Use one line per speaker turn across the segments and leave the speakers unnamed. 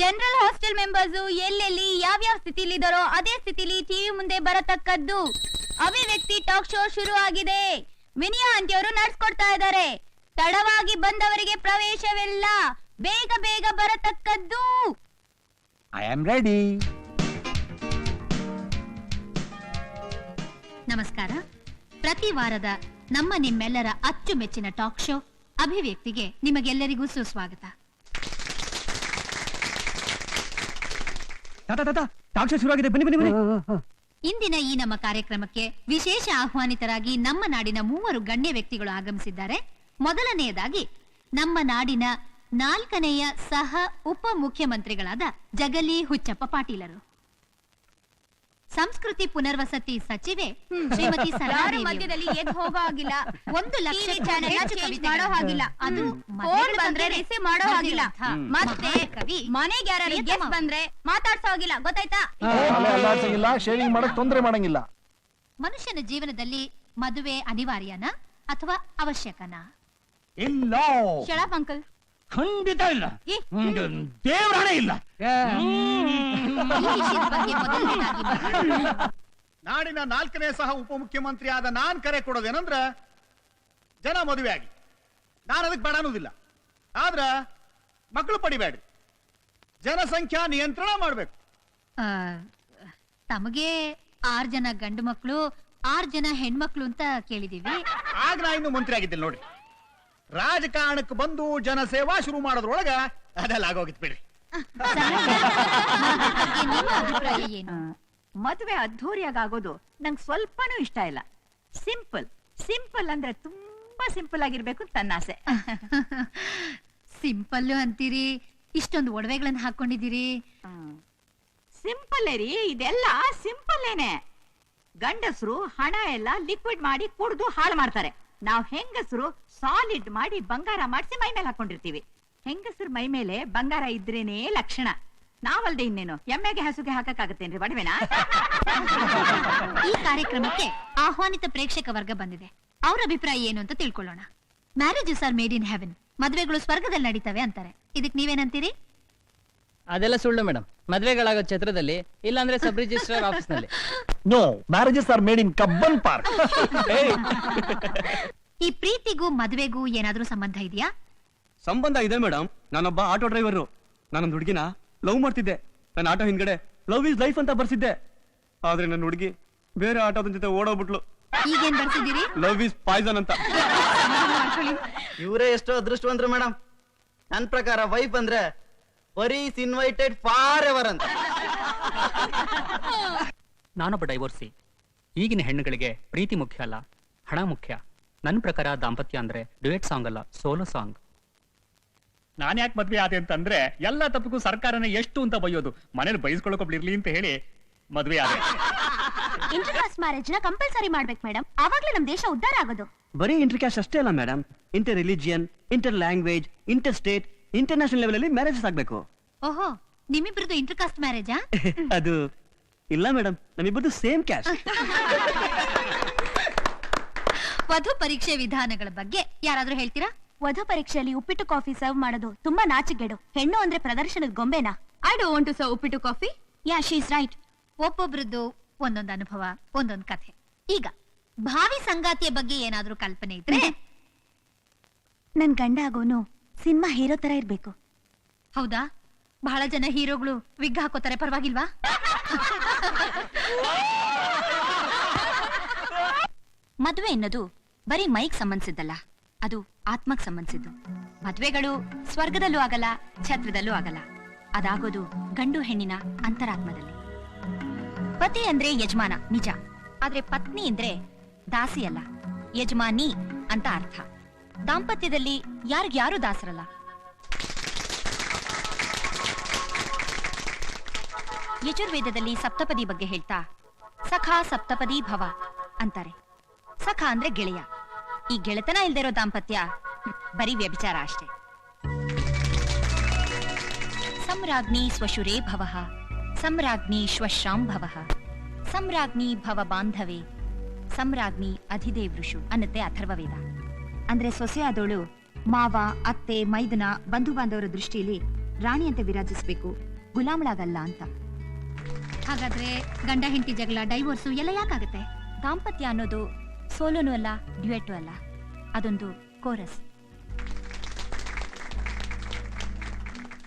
General hostel members ಎಲ್ಲೆಲ್ಲಿ ಯಾವ್ಯಾವ ಸ್ಥಿತಿಲಿ ಇದಾರೋ ಅದೇ ಸ್ಥಿತಿಲಿ ಟಿವಿ ಮುಂದೆ ಬರತಕ್ಕದ್ದು ಅಭಿವ್ಯಕ್ತಿ ಟಾಕ್ ಶೋ ಶುರು ಆಗಿದೆ. ವಿನಿಯಾ ಅಂತಿಯವರು ನಡ್ಸ್ಕೊಡ್ತಾ ಇದ್ದಾರೆ. ತಡವಾಗಿ ಬಂದವರಿಗೆ ಪ್ರವೇಶವಿಲ್ಲ. ಬೇಗ ಬೇಗ ಬರತಕ್ಕದ್ದು.
ಐ ಆಮ್ ರೆಡಿ
ನಮಸ್ಕಾರ. ಪ್ರತಿ ವಾರದ ನಮ್ಮ ನಿಮ್ಮೆಲ್ಲರ ಅಚ್ಚುಮೆಚ್ಚಿನ ಟಾಕ್ ಶೋ ಅಭಿವ್ಯಕ್ತಿಗೆ ನಿಮಗೆಲ್ಲರಿಗೂ ಸುಸ್ವಾಗತ.
ತಾತ ತಾತ ಟಾಕ್ ಶೋ ಶುರುವಾಗಿದೆ. ಬನ್ನಿ ಬನ್ನಿ ಬನ್ನಿ.
ಇಂದಿನ ಈ ನಮ್ಮ ಕಾರ್ಯಕ್ರಮಕ್ಕೆ ವಿಶೇಷ ಆಹ್ವಾನಿತರಾಗಿ ನಮ್ಮ ನಾಡಿನ ಮೂವರು ಗಣ್ಯ ವ್ಯಕ್ತಿಗಳು ಆಗಮಿಸಿದ್ದಾರೆ. ಮೊದಲನೆಯದಾಗಿ ನಮ್ಮ ನಾಡಿನ ನಾಲ್ಕನೆಯ ಸಹ ಉಪ ಮುಖ್ಯಮಂತ್ರಿಗಳಾದ ಜಗಲಿ ಹುಚ್ಚಪ್ಪ ಪಾಟೀಲರು. ಸಂಸ್ಕೃತಿ ಪುನರ್ವಸತಿ ಸಚಿವೆ ಶ್ರೀಮತಿ ಸರಾರಿ
ಮಧ್ಯದಲ್ಲಿ ಎದ್ದು ಹೋಗೋ ಹಾಗಿಲ್ಲ.
ಒಂದು ಲಕ್ಷ
ಚಾನೆಲ್ ಮಾಡೋ ಹಾಗಿಲ್ಲ. ಅದು. ಫೋನ್ ಬಂದ್ರೆ ರಿಸೀವ್ ಮಾಡೋ ಹಾಗಿಲ್ಲ. ಮತ್ತೆ
ಕವಿ.
ಮನೆಗೆ ಯಾರು. ಗೆಸ್ಟ್ ಬಂದ್ರೆ ಮಾತಾಡ್ಸೋ ಹಾಗಿಲ್ಲ. ಗೊತ್ತಾಯ್ತಾ?
ಶೇರಿಂಗ್ ಮಾಡಕ್ ತೊಂದರೆ ಮಾಡಂಗಿಲ್ಲ.
ಮನುಷ್ಯನ ಜೀವನದಲ್ಲಿ ಮದುವೆ ಅನಿವಾರ್ಯನಾ ಅಥವಾ ಅವಶ್ಯಕನಾ?
ಇಲ್ಲ.
Shut up uncle.
ಖಂಡಿತ ಇಲ್ಲ.
ದೇವರಾಣೆ
ದೇವ್ರ ಇಲ್ಲ.
ನಾಡಿನ ನಾಲ್ಕನೇ ಸಹ ಉಪಮುಖ್ಯಮಂತ್ರಿ ಆದ ನಾನ್ ಕರೆ ಕೊಡೋದೇನಂದ್ರ ಜನ ಮದುವೆ ಆಗಿ. ನಾನು ಅದಕ್ಕೆ ಬೇಡ ಅನ್ನೋದಿಲ್ಲ. ಆದ್ರ ಮಕ್ಕಳು ಪಡಿಬೇಡ್ರಿ. ಜನಸಂಖ್ಯಾ ನಿಯಂತ್ರಣ ಮಾಡ್ಬೇಕು.
ತಮಗೆ ಆರ್ ಜನ ಗಂಡು ಮಕ್ಕಳು ಆರ್ ಜನ ಹೆಣ್ಮಕ್ಳು ಅಂತ ಕೇಳಿದೀವಿ.
ಆಗ ನಾ ಇನ್ನು ಮಂತ್ರಿ ಆಗಿದ್ದಿಲ್ಲ ನೋಡಿ ರಾಜಕಾರಣಕ್ಕೆ ಬಂದು ಜನಸೇವಾ ಶುರು ಮಾಡೋದ್ರೊಳಗ ಅದೆಲ್ಲ ಆಗೋಗಿತ್ತು ಬಿಡ್ರಿ.
ನಿಮ್ಮ ಅಭಿಪ್ರಾಯ ಏನು
ಮದುವೆ ಅದ್ಧೂರಿಯಾಗೋದು ನಂಗೆ ಸ್ವಲ್ಪನೂ ಇಷ್ಟ ಇಲ್ಲ. ಸಿಂಪಲ್ ಸಿಂಪಲ್ ಅಂದ್ರೆ ತುಂಬಾ ಸಿಂಪಲ್ ಆಗಿರ್ಬೇಕು ತನ್ನಾಸೆ ನನ್ನ ಆಸೆ.
ಸಿಂಪಲ್ ಅಂತೀರಿ ಇಷ್ಟೊಂದು ಒಡವೆಗಳನ್ನ ಹಾಕೊಂಡಿದ್ದೀರಿ.
ಸಿಂಪಲ್ ರೀ ಇದೆಲ್ಲ ಸಿಂಪಲ್ ಏನೆ ಗಂಡಸರು ಹಣ ಎಲ್ಲ ಲಿಕ್ವಿಡ್ ಮಾಡಿ ಕುಡ್ದು ಹಾಳು ಮಾಡ್ತಾರೆ. ನಾವ್ ಹೆಂಗಸರು ಸಾಲಿಡ್ ಮಾಡಿ ಬಂಗಾರ ಮಾಡಿಸಿ ಮೈ ಮೇಲೆ ಹಾಕೊಂಡಿರ್ತೀವಿ. ಹೆಂಗಸರು ಮೈ ಮೇಲೆ ಬಂಗಾರ ಇದ್ರೇನೆ ಲಕ್ಷಣ. ನಾವಲ್ದೆ ಇನ್ನೇನು? ಎಮ್ಮೆಗೆ ಹಸುಗೆ ಹಾಕಕ್ಕಾಗತ್ತೇನ್ರಿ ಬಡವೆನಾ?
ಈ ಕಾರ್ಯಕ್ರಮಕ್ಕೆ ಆಹ್ವಾನಿತ ಪ್ರೇಕ್ಷಕ ವರ್ಗ ಬಂದಿದೆ. ಅವ್ರ ಅಭಿಪ್ರಾಯ ಏನು ಅಂತ ತಿಳ್ಕೊಳ್ಳೋಣ. Marriages are made in heaven ಮದುವೆಗಳು ಸ್ವರ್ಗದಲ್ಲಿ ನಡೀತವೆ ಅಂತಾರೆ. ಇದಕ್ ನೀವೇನಂತೀರಿ?
ಅದೆಲ್ಲ ಸುಳ್ಳು ಮೇಡಮ್ ಮದ್ವೆಗಳಾಗೋ ಛತ್ರದಲ್ಲಿ ಇಲ್ಲಾಂದ್ರೆ ಸಬ್ ರಿಜಿಸ್ಟ್ರಾರ್ ಆಫೀಸ್ನಲ್ಲಿ
no marriages are made in Cubbon park
ಈ ಪ್ರೀತಿಗೂ ಮದುವೆಗೂ ಏನಾದ್ರೂ ಸಂಬಂಧ ಇದೆಯಾ?
ಸಂಬಂಧ ಇದೆ ಮೇಡಮ್ ನಾನೊಬ್ಬ ಆಟೋ ಡ್ರೈವರು ನಾನೊಂದು ಹುಡುಗಿನ ಲವ್ ಮಾಡ್ತಿದ್ದೆ. ನನ್ನ ಆಟೋ ಹಿಂದ್ಗಡೆ ಲವ್ ಇಸ್ ಲೈಫ್ ಅಂತ ಬರ್ಸಿದ್ದೆ. ಆದ್ರೆ ನನ್ನ ಹುಡುಗಿ ಬೇರೆ ಆಟೋದ ಜೊತೆ ಓಡೋಗ್ಬಿಟ್ಲು.
ಈಗೇನ್ ಬರ್ಸಿದ್ದೀರಿ?
ಲವ್ ಇಸ್ ಪಾಯ್ಸನ್ ಅಂತ.
ಇವರೇ ಎಷ್ಟೋ ಅದೃಷ್ಟವಂದ್ರು ಮೇಡಮ್ ನನ್ ಪ್ರಕಾರ ವೈಫ್ ಅಂದ್ರೆ ಬರೀಸ್ ಇನ್ವೈಟೆಡ್ ಫಾರ್ ಎವರ್ ಅಂತ.
ನಾನೊಬ್ಬ ಡೈವೋರ್ಸಿ ಈಗಿನ ಹೆಣ್ಣುಗಳಿಗೆ ಪ್ರೀತಿ ಮುಖ್ಯ ಅಲ್ಲ ಹಣ ಮುಖ್ಯ. ನನ್ನ ಪ್ರಕಾರ ದಾಂಪತ್ಯ ಅಂದ್ರೆ ಡುಯೆಟ್ ಸಾಂಗ್ ಅಲ್ಲ ಸೋಲೋ ಸಾಂಗ್
ನಾನ್ ಯಾಕೆ ಮದ್ವೆ ಆದೆ ಅಂತಂದ್ರೆ ಎಲ್ಲ ತಪ್ಪಿಗೂ ಸರ್ಕಾರನೇ ಎಷ್ಟು ಅಂತ ಬೈಯೋದು ಮನೇಲಿ ಬೈಸ್ಕೊಳಕೊಬ್ಳಿರ್ಲಿ ಅಂತ ಹೇಳಿ ಮದ್ವೆ ಆದೆ.
ಇಂಟರ್ ಕಾಸ್ಟ್ ಮ್ಯಾರೇಜ್ನ ಕಂಪಲ್ಸರಿ ಮಾಡ್ಬೇಕು ಮೇಡಮ್ ಆವಾಗ್ಲೇ ನಮ್ ದೇಶ ಉದ್ಧಾರ ಆಗೋದು.
ಬರೀ ಇಂಟರ್ ಕ್ಯಾಸ್ಟ್ ಅಷ್ಟೇ ಅಲ್ಲ madam inter religion inter language inter state international level ಅಲ್ಲಿ ಮ್ಯಾರೇಜಸ್ ಆಗ್ಬೇಕು.
ಓಹೋ ನಿಮ್ಮಿಬ್ಬರದು ಇಂಟರ್ ಕಾಸ್ಟ್ ಮ್ಯಾರೇಜಾ
ಅದು ಇಲ್ಲ ಮೇಡಮ್ ನಮ್ಮಿಬ್ಬರದು ಸೇಮ್ ಕ್ಯಾಸ್ಟ್
ವಧು ಪರೀಕ್ಷೆ ವಿಧಾನಗಳ ಬಗ್ಗೆ ಯಾರಾದ್ರೂ ಹೇಳ್ತೀರಾ?
ವಧು ಪರೀಕ್ಷೆಯಲ್ಲಿ ಉಪ್ಪಿಟ್ಟು ಕಾಫಿ ಸರ್ವ್ ಮಾಡೋದು ತುಂಬಾ ನಾಚಿಕೆಡು. ಹೆಣ್ಣು ಅಂದ್ರೆ ಪ್ರದರ್ಶನದ ಗೊಂಬೆನಾ? I don't want to serve uppittu coffee. Yeah she is right
ಒಬ್ಬೊಬ್ರದ್ದು ಒಂದೊಂದು ಅನುಭವ ಒಂದೊಂದು ಕಥೆ. ಈಗ ಭಾವಿ ಸಂಗಾತಿಯ ಬಗ್ಗೆ ಏನಾದ್ರೂ ಕಲ್ಪನೆ ಇದ್ರೆ?
ನನ್ ಗಂಡ ಆಗೋನು ಸಿನಿಮಾ ಹೀರೋ ತರ ಇರ್ಬೇಕು.
ಹೌದಾ? ಬಹಳ ಜನ ಹೀರೋಗಳು ವಿಗ್ ಹಾಕೋತಾರೆ ಪರವಾಗಿಲ್ವಾ?
ಮದುವೆ ಎನ್ನೋದು ಬರೀ ಮೈಗ್ ಸಂಬಂಧಿಸಿದ್ದಲ್ಲ. ಅದು ಆತ್ಮಕ್ ಸಂಬಂಧಿಸಿದ್ದು. ಮದ್ವೆಗಳು ಸ್ವರ್ಗದಲ್ಲೂ ಆಗಲ್ಲ, ಛತ್ರದಲ್ಲೂ ಆಗಲ್ಲ. ಅದಾಗೋದು ಗಂಡು ಹೆಣ್ಣಿನ ಅಂತರಾತ್ಮದಲ್ಲಿ. ಪತಿ ಅಂದ್ರೆ ಯಜಮಾನ, ನಿಜ. ಆದ್ರೆ ಪತ್ನಿ ಅಂದ್ರೆ ದಾಸಿ ಅಲ್ಲ. ಯಜಮಾನಿ ಅಂತ ಅರ್ಥ. ದಾಂಪತ್ಯದಲ್ಲಿ ಯಾರಿಗ್ಯಾರು ದಾಸರಲ್ಲ? ಯಜುರ್ವೇದದಲ್ಲಿ ಸಪ್ತಪದಿ ಬಗ್ಗೆ ಹೇಳ್ತಾ, ಸಖಾ ಸಪ್ತಪದಿ ಭವ ಅಂತಾರೆ. ಸಖ ಅಂದ್ರೆ ಗೆಳೆಯ. ಈ ಗೆಳೆತನ ಇಲ್ದಿರೋ ದಾಂಪತ್ಯ ಬರೀ ವ್ಯಭಿಚಾರ ಅಷ್ಟೇ. ಸಮ್ರಾಜ್ಞಿ ಸ್ವಶುರೇ ಭವ ಸಮ್ರಾಜ್ಞಿ ಶ್ವಶ್ರಾಂ ಭವ ಸಮ್ರಾಜ್ಞಿ ಭವ ಬಾಂಧವೇ ಸಮ್ರಾಜ್ಞಿ ಅಧಿದೇವೃಷು ಅನ್ನತ್ತೆ ಅಥರ್ವವೇದ ಅಂದ್ರೆ ಸೊಸೆಯಾದವಳು ಮಾವ, ಅತ್ತೆ, ಮೈದನ ಬಂಧು ಬಾಂಧವರ ದೃಷ್ಟಿಯಲ್ಲಿ ರಾಣಿಯಂತೆ ವಿರಾಜಿಸ್ಬೇಕು, ಗುಲಾಮಳಾಗಲ್ಲ ಅಂತ.
ಹಾಗಾದ್ರೆ ಗಂಡ ಹೆಂಡತಿ ಜಗಳ, ಡೈವೋರ್ಸು ಎಲ್ಲ ಯಾಕಾಗತ್ತೆ?
ದಾಂಪತ್ಯ ಅನ್ನೋದು ಸೋಲೋನು ಅಲ್ಲ ಡ್ಯುಯೆಟು ಅಲ್ಲ. ಅದೊಂದು ಕೋರಸ್.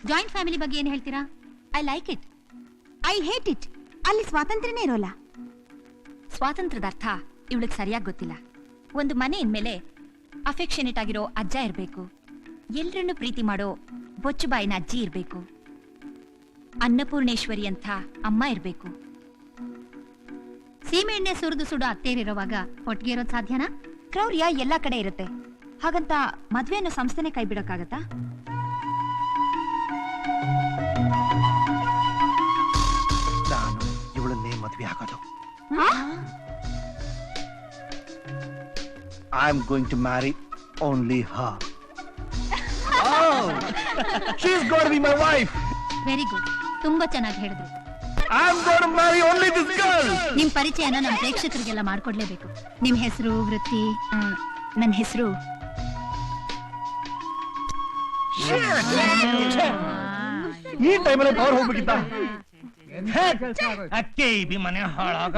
ಜಾಯಿಂಟ್ ಫ್ಯಾಮಿಲಿ ಬಗ್ಗೆ ಏನು ಹೇಳ್ತೀರಾ?
I like it. I hate it. ಅಲ್ಲಿ ಸ್ವಾತಂತ್ರ್ಯನೇ ಇರೋಲ್ಲ. ಸ್ವಾತಂತ್ರ್ಯದ ಅರ್ಥ ಇವಳಿಗೆ ಸರಿಯಾಗಿ ಗೊತ್ತಿಲ್ಲ. ಒಂದು ಮನೆ ಇನ್ಮೇಲೆ ಅಫೆಕ್ಷನೇಟ್ ಆಗಿರೋ ಅಜ್ಜ ಇರಬೇಕು. ಎಲ್ಲರನ್ನು ಪ್ರೀತಿ ಮಾಡೋ ಬೊಚ್ಚುಬಾಯಿನ ಅಜ್ಜಿ ಇರಬೇಕು. ಅನ್ನಪೂರ್ಣೇಶ್ವರಿ ಅಂತ ಅಮ್ಮ ಇರಬೇಕು.
ಸೀಮೆ ಎಣ್ಣೆ ಸುರಿದು ಸುಡು ಅತ್ತೇರಿರುವಾಗ ಒಟ್ಟಿಗೆ ಇರೋದ್ ಸಾಧ್ಯನಾ?
ಕ್ರೌರ್ಯ ಎಲ್ಲಾ ಕಡೆ ಇರುತ್ತೆ. ಹಾಗಂತ ಮದ್ವೆಯನ್ನು ಸಂಸ್ಥೆನೆ ಕೈ ಬಿಡೋಕ್ಕಾಗತ್ತಾ
ನಾನು ಇವಳನ್ನೇ ಮದ್ವೆ ಆಗೋದು. I am going to marry only her she is got be my wife
very good ತುಂಬಾ ಚೆನ್ನಾಗಿ ಹೇಳಿದ್ರು. ನಿಮ್ ಪರಿಚಯನ ನಮ್ಮ ಪ್ರೇಕ್ಷಕರಿಗೆಲ್ಲ ಮಾಡ್ಕೊಡ್ಲೇಬೇಕು. ನಿಮ್ ಹೆಸರು ವೃತ್ತಿ
ನನ್ನ ಹೆಸರು.
ಈ ಟೈಮಲ್ಲಿ ಪವರ್ ಹೋಗ್ಬೇಕಿತ್ತ
ಅಕ್ಕೆ ಬಿ ಮನೆ ಹಾಳಾಗ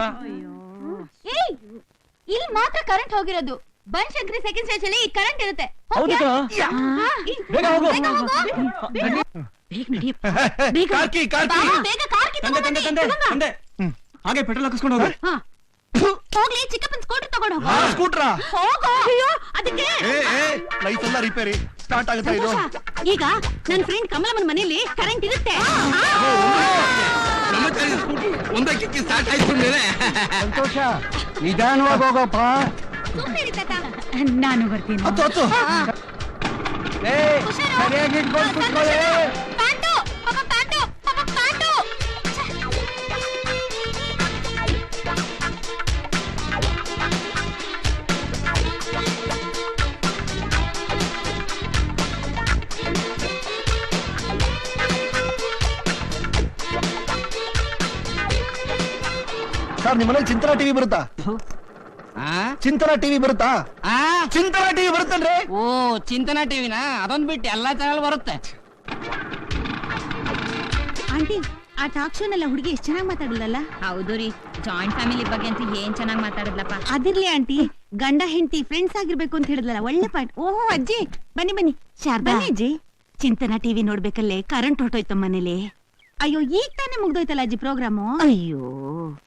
ಇಲ್ಲಿ ಮಾತ್ರ ಕರೆಂಟ್ ಹೋಗಿರೋದು. ಬನಶಂಕರಿ ಸೆಕೆಂಡ್ ಸ್ಟೇಜ್ ಅಲ್ಲಿ ಕರೆಂಟ್ ಇರುತ್ತೆ.
ಹೌದು? ಬೇಗ ಹೋಗು.
ಕಾರ್ಕಿ ಕಾರ್ಕಿ.
ಬೇಗ
ತಂದೆ ತಂದೆ ತಂದೆ ತಂದೆ. ಹಾಗೆ ಪೆಟ್ರೋಲ್ ಹಾಕಿಸ್ಕೊಂಡು ಹೋಗು.
ಹೋಗ್ಲಿ ಚಿಕ್ಕಪ್ಪನ್ ಸ್ಕೂಟರ್ ತಗೊಂಡು ಹೋಗು.
ಸ್ಕೂಟ್ರಾ?
ಹೋಗು. ಅಯ್ಯೋ. ಅದಕ್ಕೆ.
ಏ ಏ ಲೈಟ್ ಎಲ್ಲ ರಿಪೇರಿ. ಸ್ಟಾರ್ಟ್ ಆಗುತ್ತೆ ಇದು?
ಈಗ ನನ್ನ ಫ್ರೆಂಡ್ ಕಮಲಮ್ಮನ ಮನೆಯಲ್ಲಿ ಕರೆಂಟ್ ಇರುತ್ತೆ.
ಒಂದೇ ಕಿಕ್ಕಿ ಸ್ಟಾರ್ಟ್ ಆಯ್ತು ಮೇಲೆ
ಸಂತೋಷ ನಿಧಾನವಾಗಿ ಹೋಗಪ್ಪ.
ಸುಮ್ಮನೆ ತಾತ.
ನಾನು ಬರ್ತೀನಿ
ಹತ್ತು ಹತ್ತು
ಏ ಸರಿಯಾಗಿ ಇಟ್ಕೊಂಡು ಕುತ್ಕೊಳ್ಳಿ.
ಸರ್ ನಿಮ್ಮನೇಲಿ ಚಿಂತನ ಟಿವಿ ಬರುತ್ತಾ? ಚಿಂತನ ಟಿವಿ ಬರುತ್ತಾ? ಚಿಂತನ ಟಿವಿ ಬರುತ್ತಲ್ರಿ?
ಓ ಚಿಂತನ ಟಿವಿನಾ? ಅದೊಂದ್ ಬಿಟ್ಟು ಎಲ್ಲಾ ಚಾನಲ್ ಬರುತ್ತೆ.
ಆಂಟಿ ಆ ಟಾಕ್ ಶೋನೆಲ್ಲ ಹುಡುಗಿ ಎಷ್ಟು ಚೆನ್ನಾಗಿ ಮಾತಾಡಲ್ಲ
ಹೌದು ರೀ. ಜಾಯಿಂಟ್ ಫ್ಯಾಮಿಲಿ ಬಗ್ಗೆ ಅಂತ ಏನ್ ಚೆನ್ನಾಗಿ ಮಾತಾಡಿದ್ಲಪ್ಪ?
ಅದಿರ್ಲಿ ಆಂಟಿ ಗಂಡ ಹೆಂಡತಿ ಫ್ರೆಂಡ್ಸ್ ಆಗಿರ್ಬೇಕು ಅಂತ ಹೇಳಿದ್ಲಲ್ಲ ಒಳ್ಳೆ ಪಾಯಿಂಟ್ ಓಹೋ ಅಜ್ಜಿ ಬನ್ನಿ ಬನ್ನಿ. ಶಾರದಾ. ಅಜ್ಜಿ. ಚಿಂತನ ಟಿವಿ ನೋಡ್ಬೇಕಲ್ಲೇ ಕರೆಂಟ್ ಹೊಟ್ಟೋಯ್ತು ಮನೇಲಿ. ಅಯ್ಯೋ ಈಗ ತಾನೇ ಮುಗ್ದೋಯ್ತಲ್ಲ ಅಜ್ಜಿ ಪ್ರೋಗ್ರಾಮು ಅಯ್ಯೋ.